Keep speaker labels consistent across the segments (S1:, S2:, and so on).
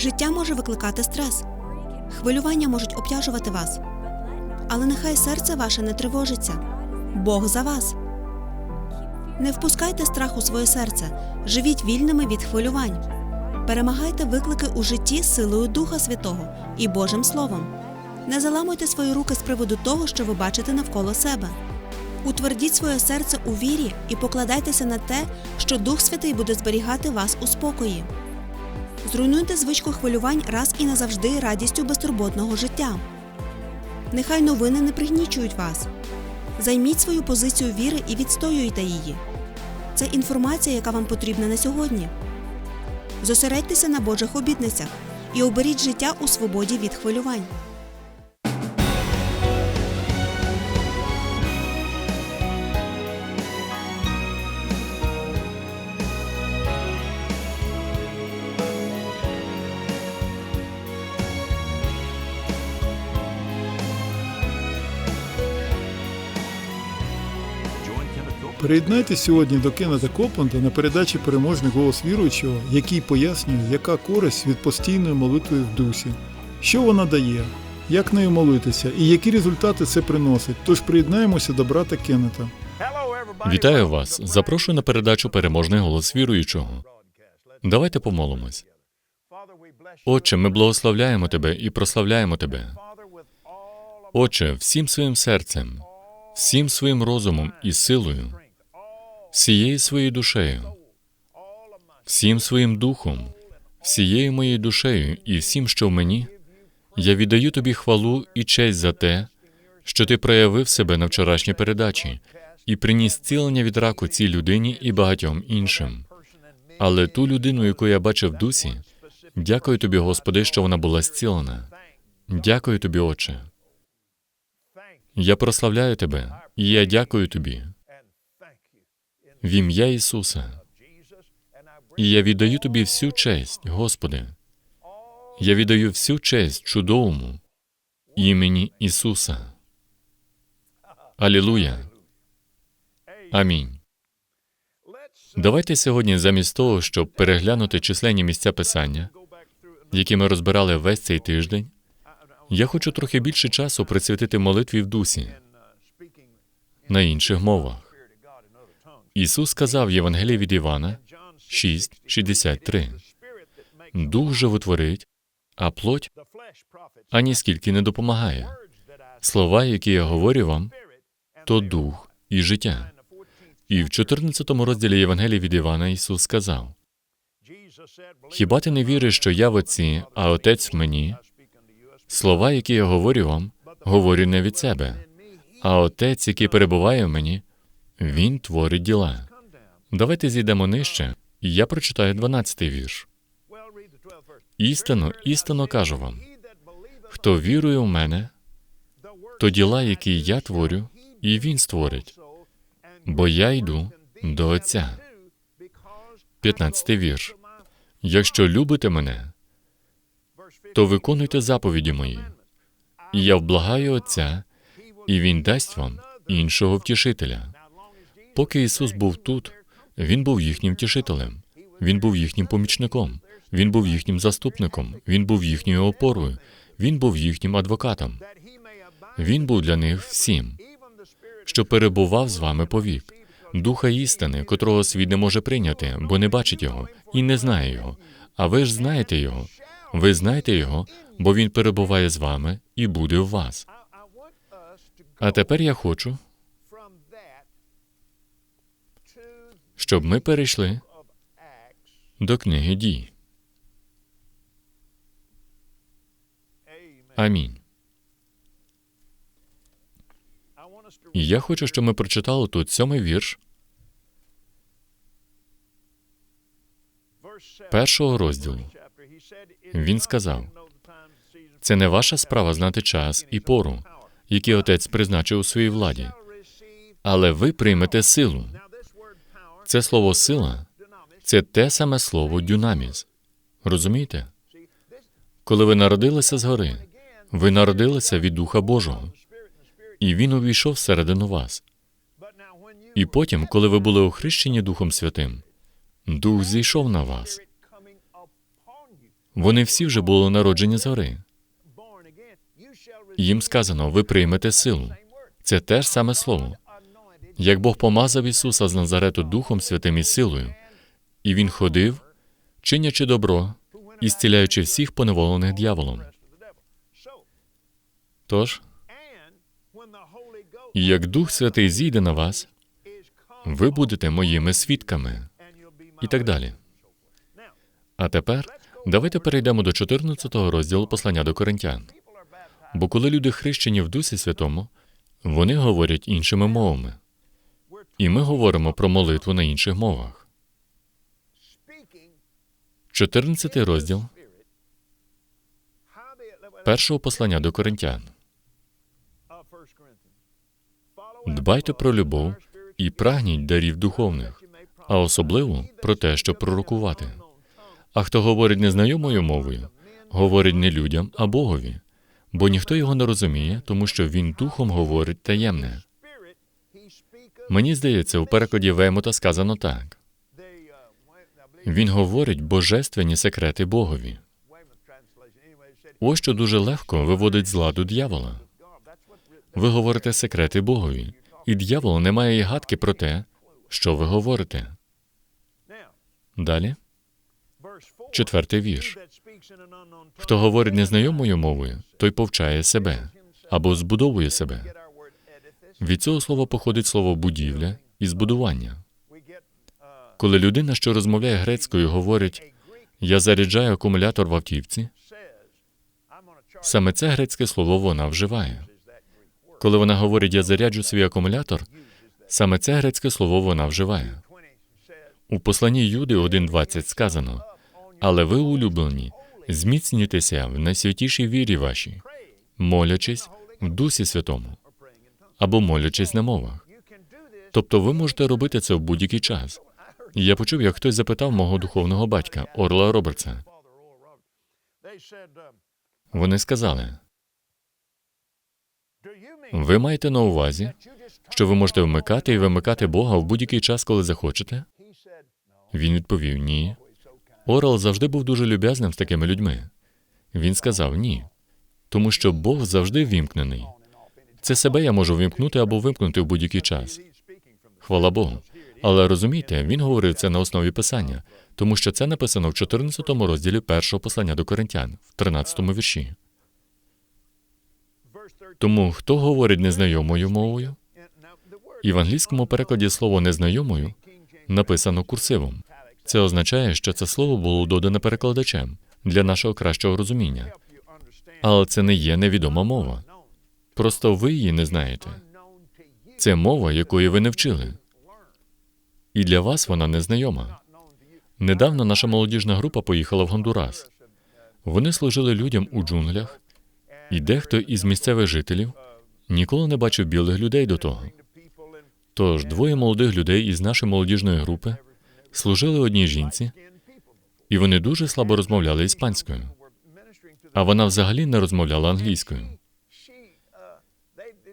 S1: Життя може викликати стрес. Хвилювання можуть обтяжувати вас. Але нехай серце ваше не тривожиться. Бог за вас. Не впускайте страх у своє серце, живіть вільними від хвилювань. Перемагайте виклики у житті силою Духа Святого і Божим Словом. Не заламуйте свої руки з приводу того, що ви бачите навколо себе. Утвердіть своє серце у вірі і покладайтеся на те, що Дух Святий буде зберігати вас у спокої. Зруйнуйте звичку хвилювань раз і назавжди радістю безтурботного життя. Нехай новини не пригнічують вас. Займіть свою позицію віри і відстоюйте її. Це інформація, яка вам потрібна на сьогодні. Зосередьтеся на Божих обітницях і оберіть життя у свободі від хвилювань.
S2: Приєднайтеся сьогодні до Кеннета Копланда на передачі Переможний голос віруючого, який пояснює, яка користь від постійної молитви в дусі, що вона дає, як нею молитися і які результати це приносить. Тож приєднаємося до брата Кеннета.
S3: Вітаю вас. Запрошую на передачу Переможний голос віруючого. Давайте помолимось. Отче, ми благословляємо тебе і прославляємо тебе. Отче, всім своїм серцем, всім своїм розумом і силою, всією своєю душею, всім своїм духом, всією моєю душею і всім, що в мені, я віддаю тобі хвалу і честь за те, що ти проявив себе на вчорашній передачі і приніс цілення від раку цій людині і багатьом іншим. Але ту людину, яку я бачив в дусі, дякую тобі, Господи, що вона була зцілена. Дякую тобі, Отче. Я прославляю тебе, і я дякую тобі в ім'я Ісуса. І я віддаю тобі всю честь, Господи. Я віддаю всю честь чудовому імені Ісуса. Алілуя. Амінь. Давайте сьогодні, замість того, щоб переглянути численні місця писання, які ми розбирали весь цей тиждень, я хочу трохи більше часу присвятити молитві в дусі на інших мовах. Ісус сказав в Євангелії від Івана 6,63 Дух животворить, а плоть ані скільки не допомагає. Слова, які я говорю вам, то дух і життя. І в 14 розділі Євангелії від Івана Ісус сказав: Хіба ти не віриш, що я в Отці, а Отець в мені? Слова, які я говорю вам, говорю не від себе, а Отець, який перебуває в мені, Він творить діла. Давайте зійдемо нижче, і я прочитаю 12-й вірш. Істинно, істинно кажу вам: хто вірує в мене, то діла, які я творю, і він створить, бо я йду до Отця. 15 вірш. Якщо любите мене, то виконуйте заповіді мої. Я вблагаю Отця, і Він дасть вам іншого втішителя. Поки Ісус був тут, Він був їхнім втішителем, Він був їхнім помічником, Він був їхнім заступником, Він був їхньою опорою, Він був їхнім адвокатом. Він був для них всім, що перебував з вами повік, духа істини, котрого світ не може прийняти, бо не бачить його і не знає його. А ви ж знаєте його. Ви знаєте його, бо він перебуває з вами і буде в вас. А тепер я хочу, щоб ми перейшли до книги дій. Амінь. І я хочу, щоб ми прочитали тут сьомий вірш першого розділу. Він сказав: Це не ваша справа знати час і пору, який отець призначив у своїй владі, але ви приймете силу. Це слово сила це те саме слово дюнаміс. Розумієте? Коли ви народилися згори, ви народилися від Духа Божого, і він увійшов всередину вас. І потім, коли ви були охрещені Духом Святим, Дух зійшов на вас. Вони всі вже були народжені згори. Їм сказано, ви приймете силу. Це те ж саме слово. Як Бог помазав Ісуса з Назарету Духом Святим і силою, і Він ходив, чинячи добро і зціляючи всіх поневолених дьяволом. Тож, як Дух Святий зійде на вас, ви будете моїми свідками і так далі. А тепер давайте перейдемо до 14 розділу послання до Коринтян. Бо коли люди хрещені в Дусі Святому, вони говорять іншими мовами. І ми говоримо про молитву на інших мовах. 14 розділ першого послання до Коринтян. Дбайте про любов і прагніть дарів духовних, а особливо про те, щоб пророкувати. А хто говорить незнайомою мовою, говорить не людям, а Богові, бо ніхто його не розуміє, тому що він духом говорить таємне. Мені здається, у перекладі Веймота сказано так: він говорить божественні секрети Богові. Ось що дуже легко виводить з ладу дьявола. Ви говорите секрети Богові, і дьявол не має й гадки про те, що ви говорите. Далі, четвертий вірш. Хто говорить незнайомою мовою, той повчає себе або збудовує себе. Від цього слова походить слово будівля і збудування. Коли людина, що розмовляє грецькою, говорить я заряджаю акумулятор в автівці, саме це грецьке слово вона вживає. Коли вона говорить я заряджу свій акумулятор, саме це грецьке слово вона вживає. У посланні Юди 1.20 сказано: але ви, улюблені, зміцнюйтеся в найсвятішій вірі вашій, молячись в Дусі Святому або молячись на мовах. Тобто ви можете робити це в будь-який час. Я почув, як хтось запитав мого духовного батька Орла Робертса. Вони сказали: ви маєте на увазі, що ви можете вмикати і вимикати Бога в будь-який час, коли захочете? Він відповів ні. Орел завжди був дуже люб'язним з такими людьми. Він сказав ні, тому що Бог завжди вімкнений. Це себе я можу вимкнути або вимкнути в будь-який час. Хвала Богу. Але розумієте, він говорив це на основі писання, тому що це написано в 14 розділі першого послання до Коринтян, в 13 вірші. Тому хто говорить незнайомою мовою? І в англійському перекладі слово незнайомою написано курсивом. Це означає, що це слово було додане перекладачем для нашого кращого розуміння. Але це не є невідома мова. Просто ви її не знаєте. Це мова, якої ви не вчили. І для вас вона незнайома. Недавно наша молодіжна група поїхала в Гондурас. Вони служили людям у джунглях, і дехто із місцевих жителів ніколи не бачив білих людей до того. Тож двоє молодих людей із нашої молодіжної групи служили одній жінці, і вони дуже слабо розмовляли іспанською. А вона взагалі не розмовляла англійською.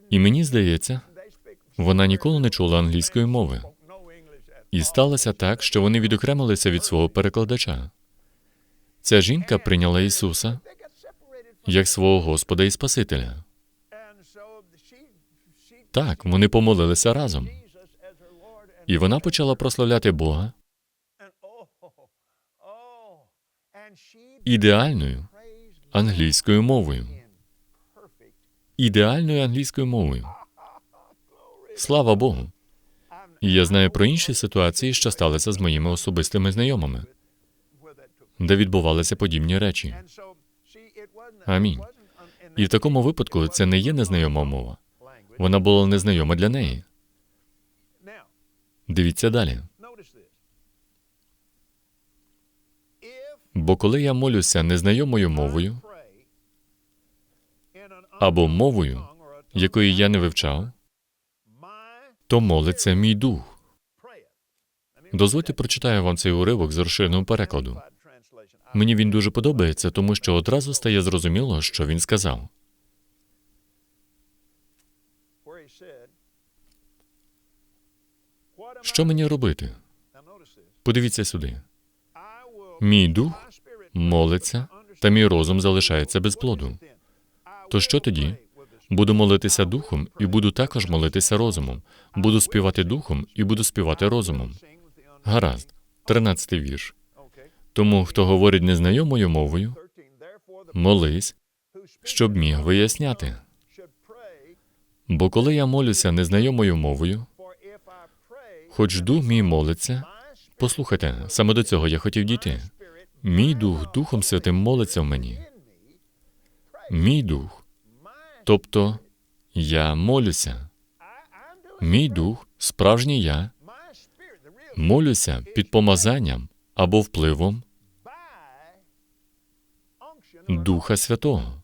S3: І мені здається, вона ніколи не чула англійської мови. І сталося так, що вони відокремилися від свого перекладача. Ця жінка прийняла Ісуса як свого Господа і Спасителя. Так, вони помолилися разом. І вона почала прославляти Бога ідеальною англійською мовою. Ідеальною англійською мовою. Слава Богу. Я знаю про інші ситуації, що сталися з моїми особистими знайомими, де відбувалися подібні речі. Амінь. І в такому випадку це не є незнайома мова. Вона була незнайома для неї. Дивіться далі. Бо коли я молюся незнайомою мовою або мовою, якої я не вивчав, то молиться мій дух. Дозвольте прочитаю вам цей уривок з розширеного перекладу. Мені він дуже подобається, тому що одразу стає зрозуміло, що він сказав. Що мені робити? Подивіться сюди. Мій дух молиться, та мій розум залишається без плоду. То що тоді? Буду молитися духом і буду також молитися розумом. Буду співати духом і буду співати розумом. Гаразд, тринадцятий вірш. Тому, хто говорить незнайомою мовою, молись, щоб міг виясняти. Бо коли я молюся незнайомою мовою, хоч дух мій молиться, послухайте, саме до цього я хотів дійти. Мій дух Духом Святим молиться в мені. Мій дух, тобто я молюся. Мій дух, справжній я, молюся під помазанням або впливом Духа Святого.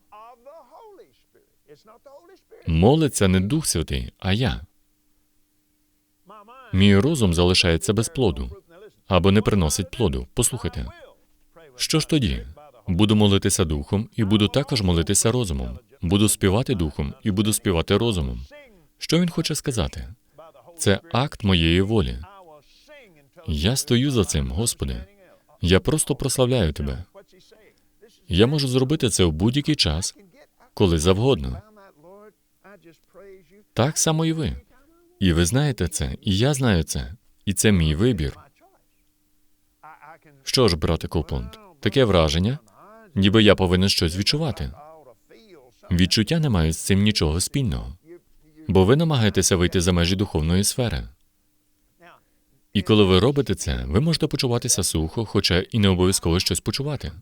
S3: Молиться не Дух Святий, а я. Мій розум залишається без плоду або не приносить плоду. Послухайте, що ж тоді? Буду молитися духом і буду також молитися розумом. Буду співати духом і буду співати розумом. Що він хоче сказати? Це акт моєї волі. Я стою за цим, Господи. Я просто прославляю Тебе. Я можу зробити це в будь-який час, коли завгодно. Так само і ви. І ви знаєте це, і я знаю це, і це мій вибір. Що ж, брате Копланд, таке враження, ніби я повинен щось відчувати. Відчуття не мають з цим нічого спільного, бо ви намагаєтеся вийти за межі духовної сфери. І коли ви робите це, ви можете почуватися сухо, хоча і не обов'язково щось почувати.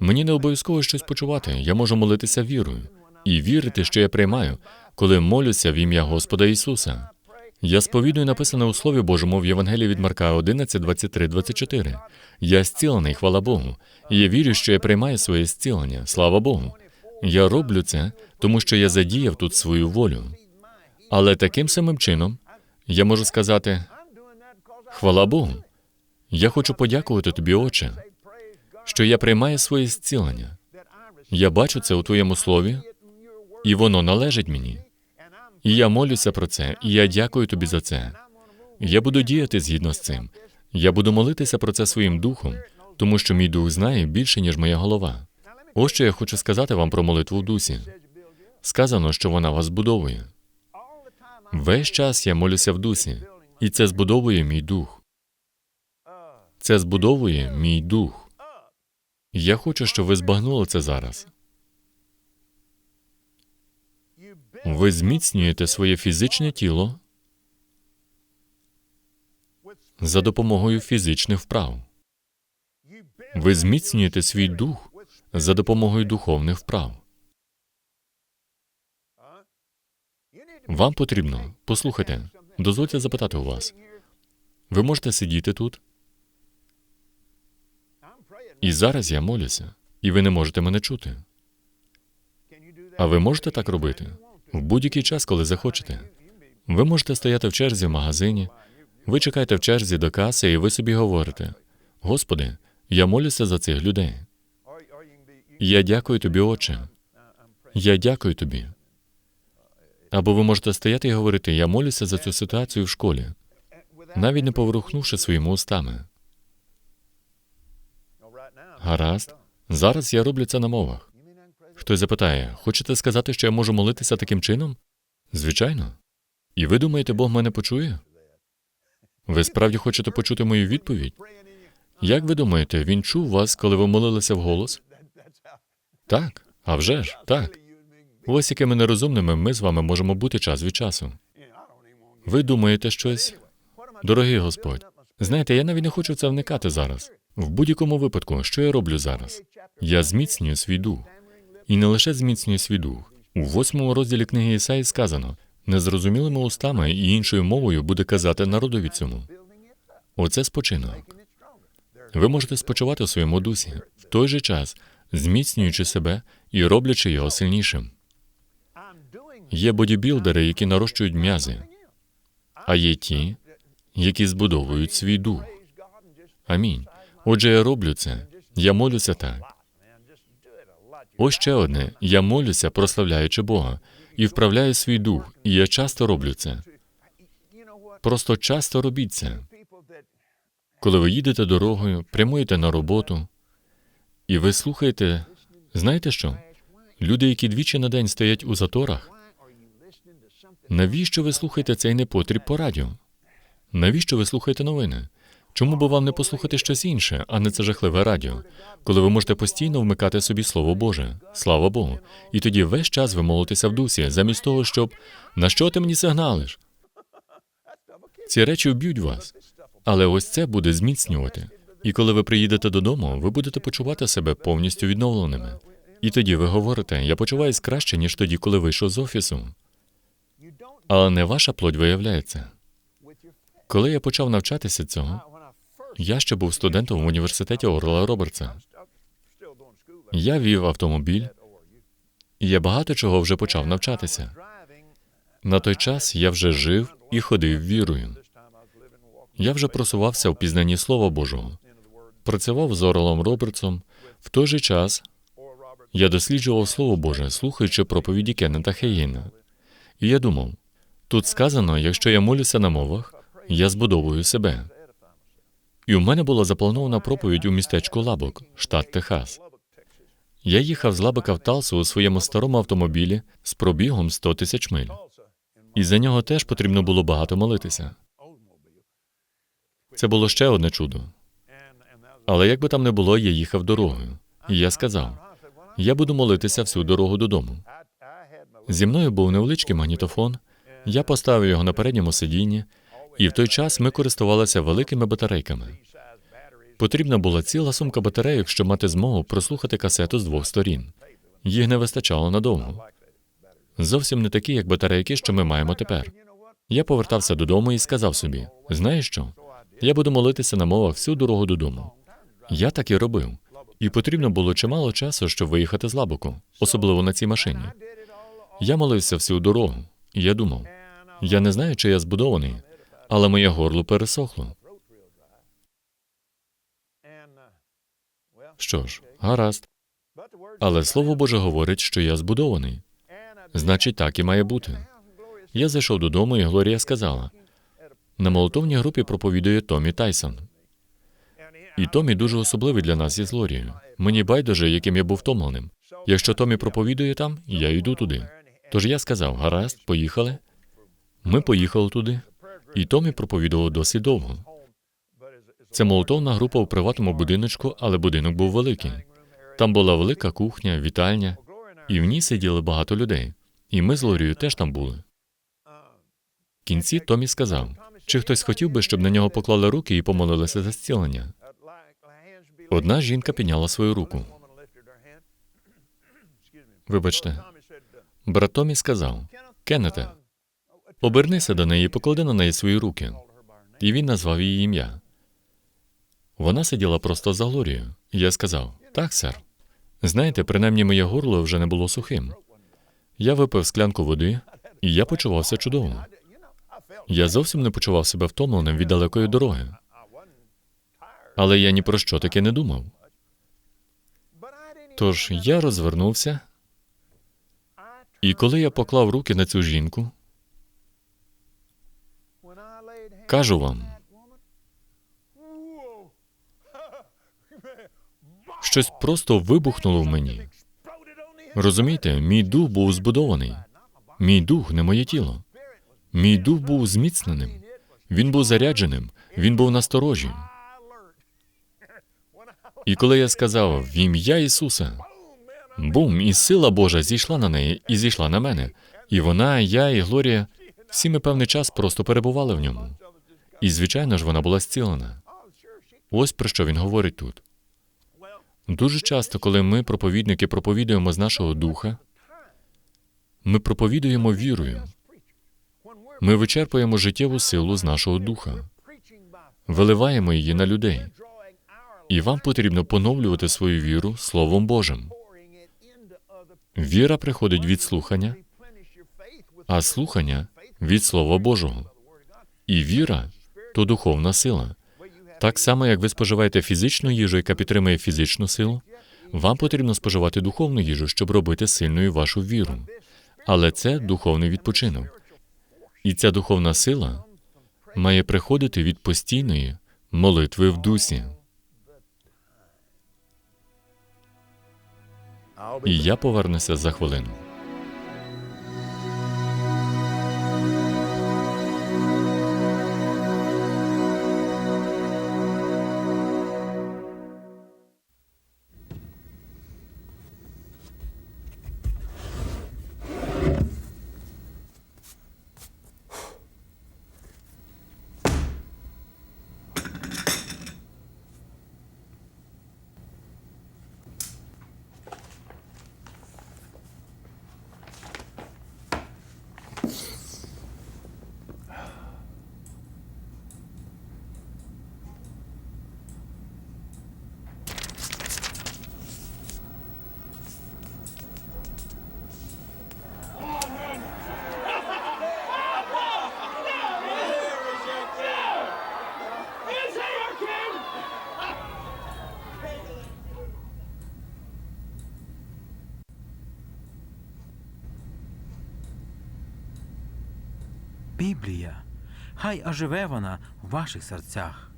S3: Мені не обов'язково щось почувати. Я можу молитися вірою і вірити, що я приймаю, коли молюся в ім'я Господа Ісуса. Я сповідую написане у Слові Божому в Євангелії від Марка 11, 23, 24. Я зцілений, хвала Богу. І я вірю, що я приймаю своє зцілення. Слава Богу. Я роблю це, тому що я задіяв тут свою волю. Але таким самим чином я можу сказати: хвала Богу. Я хочу подякувати тобі, Отче, що я приймаю своє зцілення. Я бачу це у твоєму слові, і воно належить мені. І я молюся про це, і я дякую тобі за це. Я буду діяти згідно з цим. Я буду молитися про це своїм духом, тому що мій дух знає більше, ніж моя голова. Ось що я хочу сказати вам про молитву в дусі. Сказано, що вона вас збудовує. Весь час я молюся в дусі, і це збудовує мій дух. Це збудовує мій дух. Я хочу, щоб ви збагнули це зараз. Ви зміцнюєте своє фізичне тіло за допомогою фізичних вправ. Ви зміцнюєте свій дух за допомогою духовних вправ. Вам потрібно, послухайте, дозвольте запитати у вас. Ви можете сидіти тут, і зараз я молюся, і ви не можете мене чути. А ви можете так робити в будь-який час, коли захочете. Ви можете стояти в черзі в магазині, ви чекаєте в черзі до каси, і ви собі говорите: Господи, я молюся за цих людей. Я дякую тобі, Отче. Я дякую тобі. Або ви можете стояти і говорити: Я молюся за цю ситуацію в школі, навіть не поворухнувши своїми устами. Гаразд. Зараз я роблю це на мовах. Хтось запитає: хочете сказати, що я можу молитися таким чином? Звичайно. І ви думаєте, Бог мене почує? Ви справді хочете почути мою відповідь? Як ви думаєте, він чув вас, коли ви молилися вголос? Так, а вже ж, так. Ось якими нерозумними ми з вами можемо бути час від часу. Ви думаєте щось? Дорогий Господь, знаєте, я навіть не хочу в це вникати зараз. В будь-якому випадку, що я роблю зараз? Я зміцнюю свій дух. І не лише зміцнюю свій дух. У восьмому розділі книги Ісаї сказано: незрозумілими устами і іншою мовою буде казати народові цьому. Оце спочинок. Ви можете спочивати у своєму дусі в той же час, зміцнюючи себе і роблячи його сильнішим. Є бодібілдери, які нарощують м'язи, а є ті, які збудовують свій дух. Амінь. Отже, я роблю це. Я молюся так. Ось ще одне. Я молюся, прославляючи Бога, і вправляю свій дух, і я часто роблю це. Просто часто робіть це. Коли ви їдете дорогою, прямуєте на роботу, І ви слухаєте, знаєте що? Люди, які двічі на день стоять у заторах, навіщо ви слухаєте цей непотріб по радіо? Навіщо ви слухаєте новини? Чому би вам не послухати щось інше, а не це жахливе радіо, коли ви можете постійно вмикати собі Слово Боже? Слава Богу. І тоді весь час ви молитеся в дусі, замість того, щоб на що ти мені сигналиш? Ці речі вб'ють вас. Але ось це буде зміцнювати. І коли ви приїдете додому, ви будете почувати себе повністю відновленими. І тоді ви говорите, я почуваюсь краще, ніж тоді, коли вийшов з офісу. Але не ваша плоть виявляється. Коли я почав навчатися цього, я ще був студентом в університеті Орла Робертса. Я вів автомобіль, і я багато чого вже почав навчатися. На той час я вже жив і ходив вірою. Я вже просувався в пізнанні Слова Божого, працював з Орлом Робертсом. В той же час я досліджував Слово Боже, слухаючи проповіді Кеннета Хейгена. І я думав, тут сказано, якщо я молюся на мовах, я збудовую себе. І у мене була запланована проповідь у містечку Лабок, штат Техас. Я їхав з Лабека в Талсу у своєму старому автомобілі з пробігом 100 тисяч миль. І за нього теж потрібно було багато молитися. Це було ще одне чудо. Але як би там не було, я їхав дорогою. І я сказав: я буду молитися всю дорогу додому. Зі мною був невеличкий магнітофон. Я поставив його на передньому сидінні, і в той час ми користувалися великими батарейками. Потрібна була ціла сумка батарейок, щоб мати змогу прослухати касету з двох сторін. Їх не вистачало надовго. Зовсім не такі, як батарейки, що ми маємо тепер. Я повертався додому і сказав собі: знаєш що? Я буду молитися на мовах всю дорогу додому. Я так і робив. І потрібно було чимало часу, щоб виїхати з лабоку, особливо на цій машині. Я молився всю дорогу, і я думав, я не знаю, чи я збудований, але моє горло пересохло. Що ж, гаразд. Але слово Боже говорить, що я збудований. Значить, так і має бути. Я зайшов додому, і Глорія сказала: на молотовній групі проповідує Томі Тайсон. І Томі дуже особливий для нас із Глорією. Мені байдуже, яким я був втомленим. Якщо Томі проповідує там, я йду туди. Тож я сказав: гаразд, поїхали. Ми поїхали туди, і Томі проповідував досить довго. Це молотовна група у приватному будиночку, але будинок був великий. Там була велика кухня, вітальня, і в ній сиділи багато людей. І ми з Лорією теж там були. В кінці Томі сказав, чи хтось хотів би, щоб на нього поклали руки і помолилися за зцілення. Одна жінка підняла свою руку. Вибачте, брат Томі сказав: Кеннете, обернися до неї поклади на неї свої руки. І він назвав її ім'я. Вона сиділа просто за Глорією. Я сказав: так, сер. Знаєте, принаймні моє горло вже не було сухим. Я випив склянку води, і я почувався чудово. Я зовсім не почував себе втомленим від далекої дороги. Але я ні про що таке не думав. Тож я розвернувся, і коли я поклав руки на цю жінку, кажу вам, щось просто вибухнуло в мені. Розумієте, мій дух був збудований. Мій дух не моє тіло. Мій дух був зміцненим. Він був зарядженим, він був насторожі. І коли я сказав в ім'я Ісуса, бум, і сила Божа зійшла на неї і зійшла на мене. І вона, я і Глорія, всі ми певний час просто перебували в ньому. І, звичайно ж, вона була зцілена. Ось про що він говорить тут. Дуже часто, коли ми, проповідники, проповідуємо з нашого духа, ми проповідуємо вірою. Ми вичерпуємо життєву силу з нашого духа, виливаємо її на людей. І вам потрібно поновлювати свою віру Словом Божим. Віра приходить від слухання, а слухання від Слова Божого. І віра то духовна сила. Так само, як ви споживаєте фізичну їжу, яка підтримує фізичну силу, вам потрібно споживати духовну їжу, щоб робити сильною вашу віру. Але це духовний відпочинок. І ця духовна сила має приходити від постійної молитви в дусі. і я повернуся за хвилину.
S4: Біблія. Хай оживе вона в ваших серцях.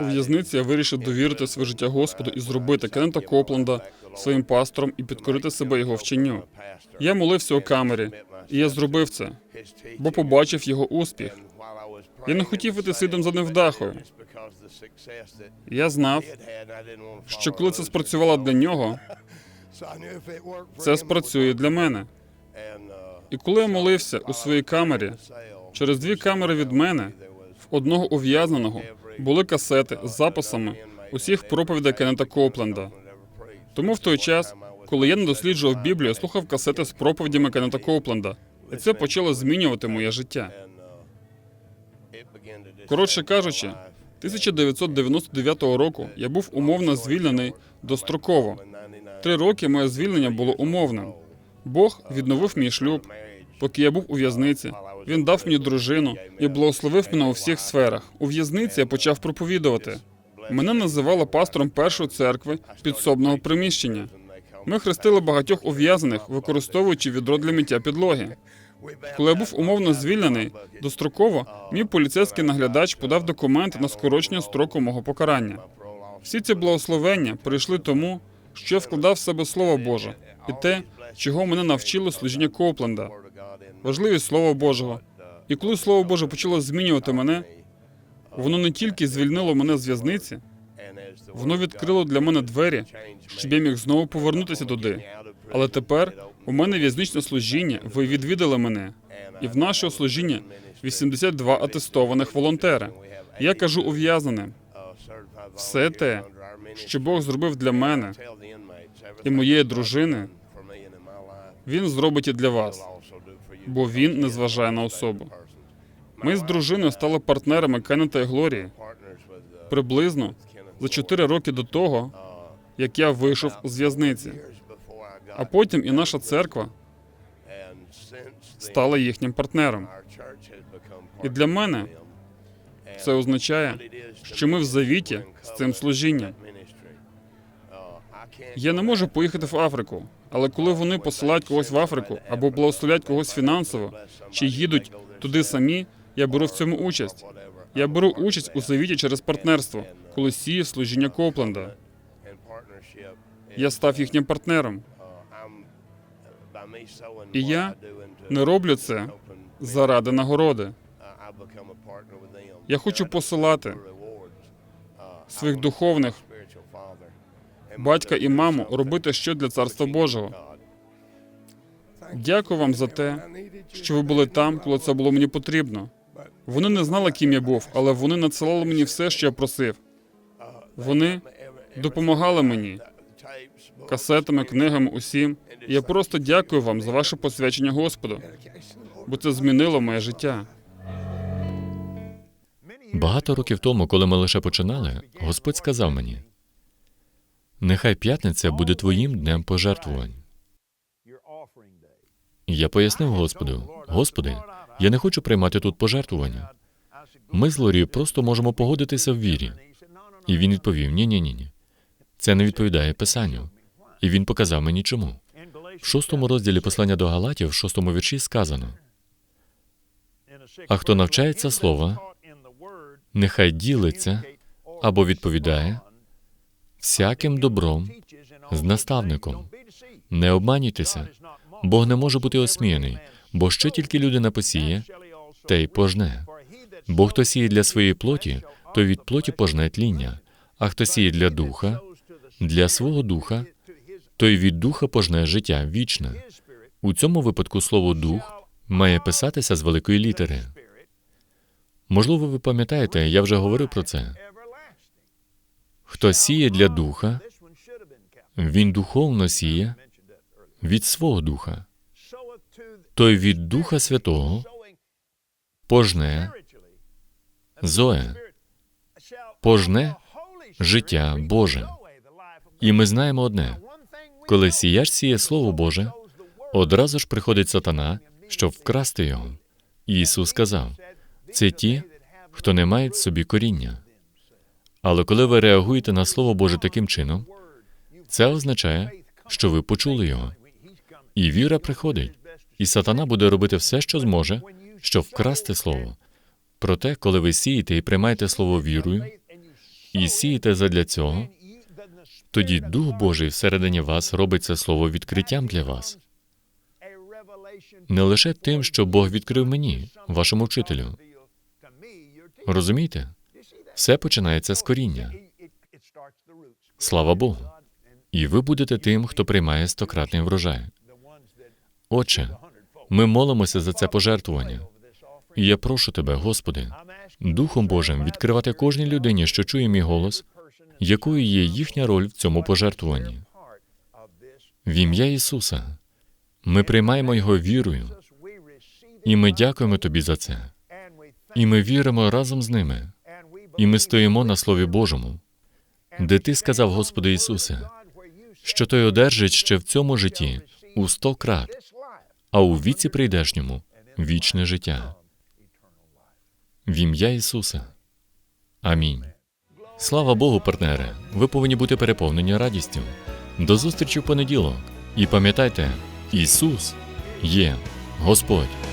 S5: У в'язниці я вирішив довірити своє життя Господу і зробити Кеннета Копленда своїм пастором і підкорити себе його вченню. Я молився у камері, і я зробив це, бо побачив його успіх. Я не хотів іти слідом за ним в дахою. Я знав, що коли це спрацювало для нього, це спрацює для мене. І коли я молився у своїй камері, через дві камери від мене, в одного ув'язненого були касети з записами усіх проповідей Кеннета Копленда. Тому в той час, коли я не досліджував Біблію, я слухав касети з проповідями Кеннета Копленда, і це почало змінювати моє життя. Коротше кажучи, 1999 року я був умовно звільнений достроково. Три роки моє звільнення було умовним. Бог відновив мій шлюб, поки я був у в'язниці. Він дав мені дружину і благословив мене у всіх сферах. У в'язниці я почав проповідувати. Мене називали пастором першої церкви підсобного приміщення. Ми хрестили багатьох ув'язаних, використовуючи відро для миття підлоги. Коли я був умовно звільнений, достроково мій поліцейський наглядач подав документи на скорочення строку мого покарання. Всі ці благословення прийшли тому, що я вкладав в себе Слово Боже і те, чого мене навчило служіння Копленда, важливість Слова Божого. І коли Слово Боже почало змінювати мене, воно не тільки звільнило мене з в'язниці, воно відкрило для мене двері, щоб я міг знову повернутися туди. Але тепер у мене в'язничне служіння. Ви відвідали мене, і в наше служіння 82 атестованих волонтери. Я кажу ув'язненим, все те, що Бог зробив для мене і моєї дружини, він зробить і для вас, бо він не зважає на особу. Ми з дружиною стали партнерами Кеннета і Глорії приблизно за 4 роки до того, як я вийшов з в'язниці. А потім і наша церква стала їхнім партнером. І для мене це означає, що ми в завіті з цим служінням. Я не можу поїхати в Африку, але коли вони посилають когось в Африку або благословлять когось фінансово, чи їдуть туди самі, я беру в цьому участь. Я беру участь у завіті через партнерство, коли сію служіння Копленда. Я став їхнім партнером.
S6: І я не роблю це
S5: заради нагороди.
S6: Я хочу посилати
S5: своїх духовних батька і маму робити що для царства Божого. Дякую вам за те, що ви були там, коли це було мені потрібно. Вони не знали, ким я був, але вони надсилали мені все, що я просив. Вони допомагали мені касетами, книгами, усім. Я просто дякую вам за ваше посвячення Господу, бо це змінило моє життя.
S3: Багато років тому, коли ми лише починали, Господь сказав мені: нехай п'ятниця буде твоїм днем пожертвувань. Я пояснив Господу: Господи, я не хочу приймати тут пожертвування. Ми з Лорією просто можемо погодитися в вірі. І він відповів: ні, ні, ні, ні. Це не відповідає Писанню. І він показав мені чому. В шостому розділі послання до Галатів, в шостому вірші сказано:
S7: А хто навчається слова,
S3: нехай ділиться або відповідає всяким добром з наставником. Не обманюйтеся, Бог не може бути осміяний, бо що тільки людина посіє, те й пожне. Бо хто сіє для своєї плоті, то від плоті пожне тління, а хто сіє для духа, для свого духа, той від духа пожне життя вічне. У цьому випадку слово дух має писатися з великої літери. Можливо, ви пам'ятаєте, я вже говорив про це. Хто сіє для духа, він духовно сіє від свого духа. Той від Духа Святого пожне Зоя, пожне життя Боже. І ми знаємо одне: коли сіяч сіє Слово Боже, одразу ж приходить сатана, щоб вкрасти його. Ісус сказав: це ті, хто не мають в собі коріння. Але коли ви реагуєте на Слово Боже таким чином, це означає, що ви почули його. І віра приходить, і сатана буде робити все, що зможе, щоб вкрасти слово. Проте, коли ви сієте і приймаєте слово вірою, і сієте задля цього, тоді Дух Божий всередині вас робить це слово відкриттям для вас. Не лише тим, що Бог відкрив мені, вашому вчителю. Розумієте? Все починається з коріння. Слава Богу. І ви будете тим, хто приймає стократний врожай. Отче, ми молимося за це пожертвування. І я прошу тебе, Господи, Духом Божим відкривати кожній людині, що чує мій голос, якою є їхня роль в цьому пожертвуванні. В ім'я Ісуса ми приймаємо Його вірою, і ми дякуємо Тобі за це. І ми віримо разом з ними, і ми стоїмо на Слові Божому, де Ти сказав, Господи Ісусе, що Той одержить ще в цьому житті у сто крат, а у віці прийдешньому вічне життя. В ім'я Ісуса. Амінь. Слава Богу, партнери! Ви повинні бути переповнені радістю. До зустрічі в понеділок. І пам'ятайте, Ісус є Господь.